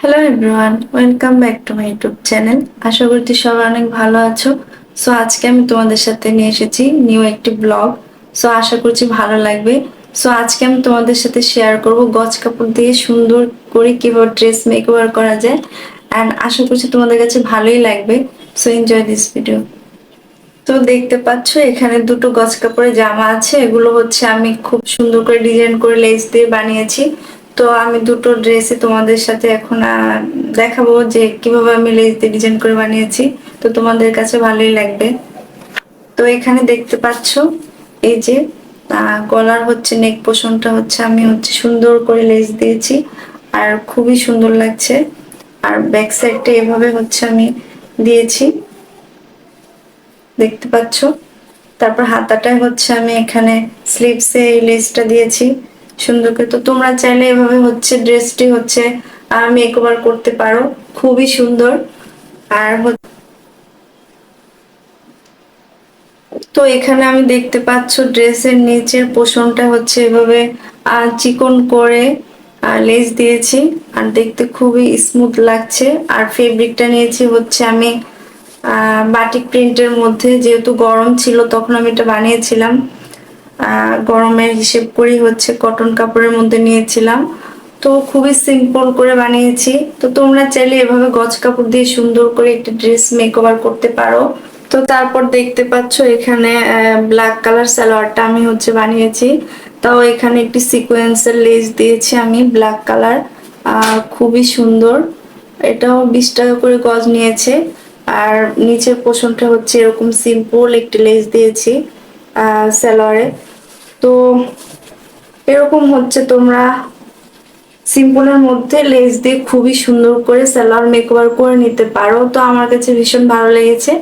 Hello everyone welcome back to my YouTube channel আশা করছি সবাই অনেক ভালো আছো। সো আজকে আমি তোমাদের সাথে নিয়ে এসেছি নিউ একটি ব্লগ সো আশা করছি ভালো লাগবে। সো আজকে আমি তোমাদের সাথে শেয়ার করব গজ কাপড় দিয়ে সুন্দর করে কীভাবে ড্রেস মেক ওভার করা যায়। অ্যান্ড আশা করছি তোমাদের কাছে ভালোই লাগবে। সো এনজয় দিস ভিডিও তো দেখতে পাচ্ছ, এখানে দুটো গজ কাপড়ের জামা আছে। এগুলো হচ্ছে আমি খুব সুন্দর করে ডিজাইন করে লেস দিয়ে বানিয়েছি। তো আমি দুটো ড্রেসে তোমাদের সাথে এখন দেখাবো যে কীভাবে আমি দিয়ে ডিজাইন করে বানিয়েছি। তো তোমাদের কাছে ভালোই লাগবে। তো এখানে দেখতে পাচ্ছ, এই যে গলার হচ্ছে নেক পোষণটা হচ্ছে, আমি হচ্ছে সুন্দর করে লেস দিয়েছি। আর খুবই সুন্দর লাগছে। আর ব্যাক সাইডটা এভাবে হচ্ছে আমি দিয়েছি। দেখতে পাচ্ছ? তারপর হাতাটায় হচ্ছে আমি এখানে স্লিভসে এই লেসটা দিয়েছি। সুন্দর করে তো তোমরা চাইলে এভাবে হচ্ছে ড্রেসটি হচ্ছে মেক ওভার করতে পারো। খুবই সুন্দর। আর তো এখানে আমি দেখতে পাচ্ছ ড্রেসের নিচের পোষণটা হচ্ছে এভাবে চিকন করে লেস দিয়েছি। আর দেখতে খুবই স্মুথ লাগছে। আর ফেব্রিকটা নিয়েছি হচ্ছে আমি বাটিক প্রিন্টের মধ্যে। যেহেতু গরম ছিল, তখন আমি এটা বানিয়েছিলাম। গরমের হিসেব করেই হচ্ছে কটন কাপড়ের মধ্যে নিয়েছিলাম। তো খুবই সিম্পল করে বানিয়েছি। তো তোমরা চাইলে এভাবে গজ কাপড় দিয়ে সুন্দর করে একটা ড্রেস মেক ওভার করতে পারো। তো তারপর দেখতে পাচ্ছ এখানে ব্ল্যাক কালার সালোয়ারটা আমি হচ্ছে বানিয়েছি। তাও এখানে একটি সিকোয়েন্সের লেস দিয়েছি আমি ব্ল্যাক কালার খুবই সুন্দর। এটাও বিশ টাকা করে গজ নিয়েছে। আর নিচের পোষণটা হচ্ছে এরকম সিম্পল একটি লেস দিয়েছি। সালোয়ারে তো এরকম হচ্ছে তোমরা সিম্পলের মধ্যে লেস দিয়ে খুবই সুন্দর করে সালোয়ার মেকওভার করে নিতে পারো। তো আমার কাছে ভীষণ ভালো লেগেছে।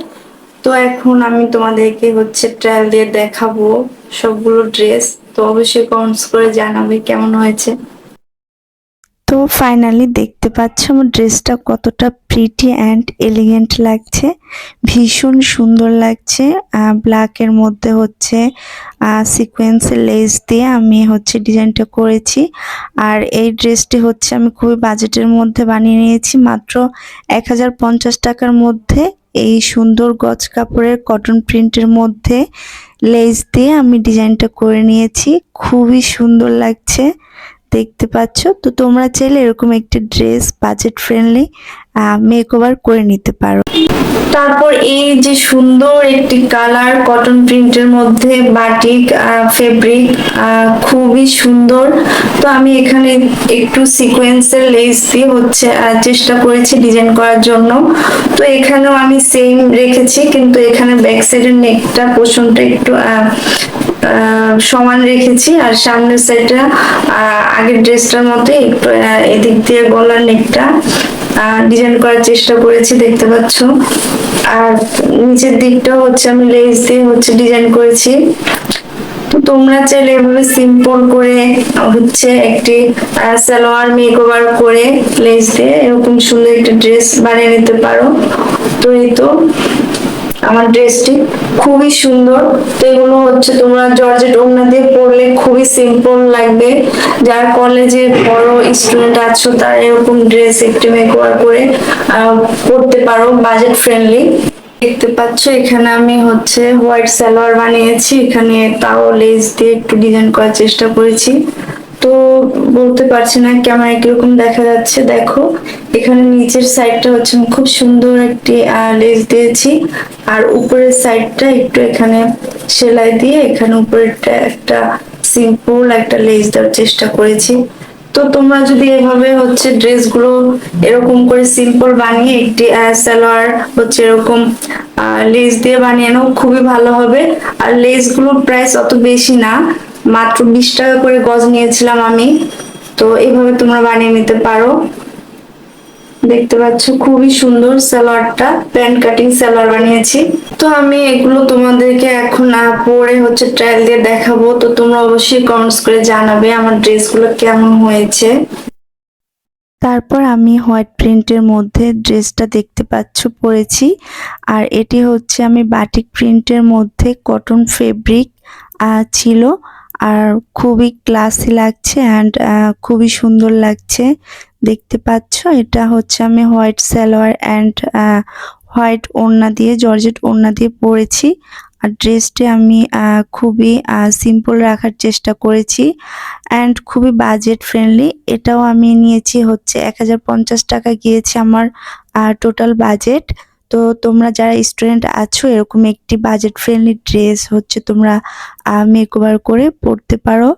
তো এখন আমি তোমাদেরকে হচ্ছে ট্রায়াল দিয়ে দেখাবো সবগুলো ড্রেস তো অবশ্যই কমেন্টস করে জানাবে কেমন হয়েছে। তো ফাইনালি দেখতে পাচ্ছ আমার ড্রেসটা কতটা প্রিটি অ্যান্ড এলিগেন্ট লাগছে। ভীষণ সুন্দর লাগছে। ব্ল্যাকের মধ্যে হচ্ছে সিকোয়েন্সের লেস দিয়ে আমি হচ্ছে ডিজাইনটা করেছি। আর এই ড্রেসটি হচ্ছে আমি খুবই বাজেটের মধ্যে বানিয়ে নিয়েছি। মাত্র এক হাজার পঞ্চাশ টাকার মধ্যে এই সুন্দর গজ কাপড়ের কটন প্রিন্টের মধ্যে লেস দিয়ে আমি ডিজাইনটা করে নিয়েছি। খুবই সুন্দর লাগছে। দেখতে পাচ্ছ। তো তোমরা চাইলে এরকম একটি dress budget friendly makeover করে নিতে পারো। তারপর এই যে সুন্দর একটি কালার কটন প্রিন্টের মধ্যে বাটিক ফেব্রিক খুবই সুন্দর। তো আমি এখানে একটু সিকোয়েন্সের লেস দিয়ে হচ্ছে চেষ্টা করেছি ডিজাইন করার জন্য। তো এখানেও আমি সেম রেখেছি, কিন্তু এখানে ব্যাক সাইডের নেকটা পোষণটা একটু সমান রেখেছি আর সামনের সাইডটা আগের ড্রেসটার মতো এদিক দিয়ে গলার নেকটা ডিজাইন করার চেষ্টা করেছি, দেখতে পাচ্ছ। আর নিচের দিকটা হচ্ছে আমি লেস দিয়ে হচ্ছে ডিজাইন করেছি। তো তোমরা চাইলে এভাবে সিম্পল করে হচ্ছে একটি সালোয়ার মেক ওভার করে লেস দিয়ে এরকম সুন্দর একটা ড্রেস বানিয়ে নিতে পারো। তো এই তো আমার ড্রেসটি খুবই সুন্দর। তো এগুলো হচ্ছে তোমরা জর্জেট ওড়না দিয়ে পরলে খুবই সিম্পল লাগবে। যার কলেজে বড় স্টুডেন্ট আছো তারা এরকম ড্রেস একটি মেকওভার করে পরতে পারো বাজেট ফ্রেন্ডলি দেখতে পাচ্ছ, এখানে আমি হচ্ছে হোয়াইট সালোয়ার বানিয়েছি। এখানে তাও লেস দিয়ে একটু ডিজাইন করার চেষ্টা করেছি। তো বলতে পারছি না ক্যামেরা কীরকম দেখা যাচ্ছে। দেখো, এখানে নিচের সাইডটা হচ্ছে খুব সুন্দর একটি লেস দিয়েছি। আর উপরের সাইডটা একটু এখানে সেলাই দিয়ে এখানে উপরেরটা একটা সিম্পল একটা লেস দেওয়ার চেষ্টা করেছি। তো তোমরা যদি এভাবে হচ্ছে ড্রেসগুলো এরকম করে সিম্পল বানিয়ে একটি সালোয়ার হচ্ছে এরকম লেস দিয়ে বানিয়ে নাও, খুবই ভালো হবে। আর লেসগুলোর প্রাইস অত বেশি না। মাত্র বিশ টাকা করে গজ নিয়েছিলাম আমি। তো এভাবে তোমরা বানিয়ে নিতে পারো। দেখতে পাচ্ছ, খুবই সুন্দর সালোয়ারটা প্যান্ট কাটিং সালোয়ার বানিয়েছি। তো আমি এগুলো তোমাদেরকে এখন পরে হচ্ছে ট্রায়াল দিয়ে দেখাবো। তো তোমরা অবশ্যই কমেন্টস করে জানাবে আমার ড্রেসগুলো কেমন হয়েছে। তারপর আমি হোয়াইট প্রিন্টের মধ্যে ড্রেসটা দেখতে পাচ্ছ, পরেছি। আর এটি হচ্ছে আমি বাটিক প্রিন্টের মধ্যে কটন ফেব্রিক ছিল। আর খুবই ক্লাসি লাগছে অ্যান্ড খুবই সুন্দর লাগছে। দেখতে পাচ্ছ, এটা হচ্ছে আমি হোয়াইট সালোয়ার অ্যান্ড হোয়াইট ওড়না দিয়ে, জর্জেট ওড়না দিয়ে পরেছি। আর ড্রেসটি আমি খুবই সিম্পল রাখার চেষ্টা করেছি অ্যান্ড খুবই বাজেট ফ্রেন্ডলি এটাও আমি নিয়েছি হচ্ছে এক হাজার পঞ্চাশ টাকা, গিয়েছে আমার টোটাল বাজেট তো তোমরা যারা স্টুডেন্ট আছো, এরকম একটি বাজেট ফ্রেন্ডলি ড্রেস হচ্ছে তোমরা মেকওভার করে পরতে পারো।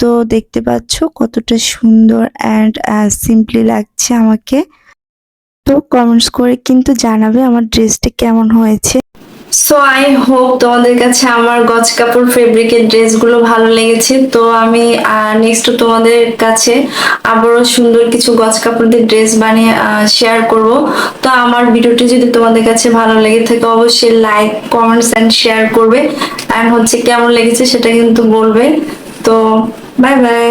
তো দেখতে পাচ্ছ কতটা সুন্দর অ্যান্ড সিম্পলি লাগছে আমাকে। তো কমেন্টস করে কিন্তু জানাবে আমার ড্রেসটা কেমন হয়েছে। সো আই হোপ তোমাদের কাছে আমার গজ কাপড় ফেব্রিকের ড্রেসগুলো ভালো লেগেছে। তো আমি নেক্সট তোমাদের কাছে আবারও সুন্দর কিছু গজ কাপড় দিয়ে ড্রেস বানিয়ে শেয়ার করব। তো আমার ভিডিওটি যদি তোমাদের কাছে ভালো লেগে থাকে, অবশ্যই লাইক কমেন্টস অ্যান্ড শেয়ার করবে। অ্যান্ড হচ্ছে কেমন লেগেছে সেটা কিন্তু বলবে। তো বাই বাই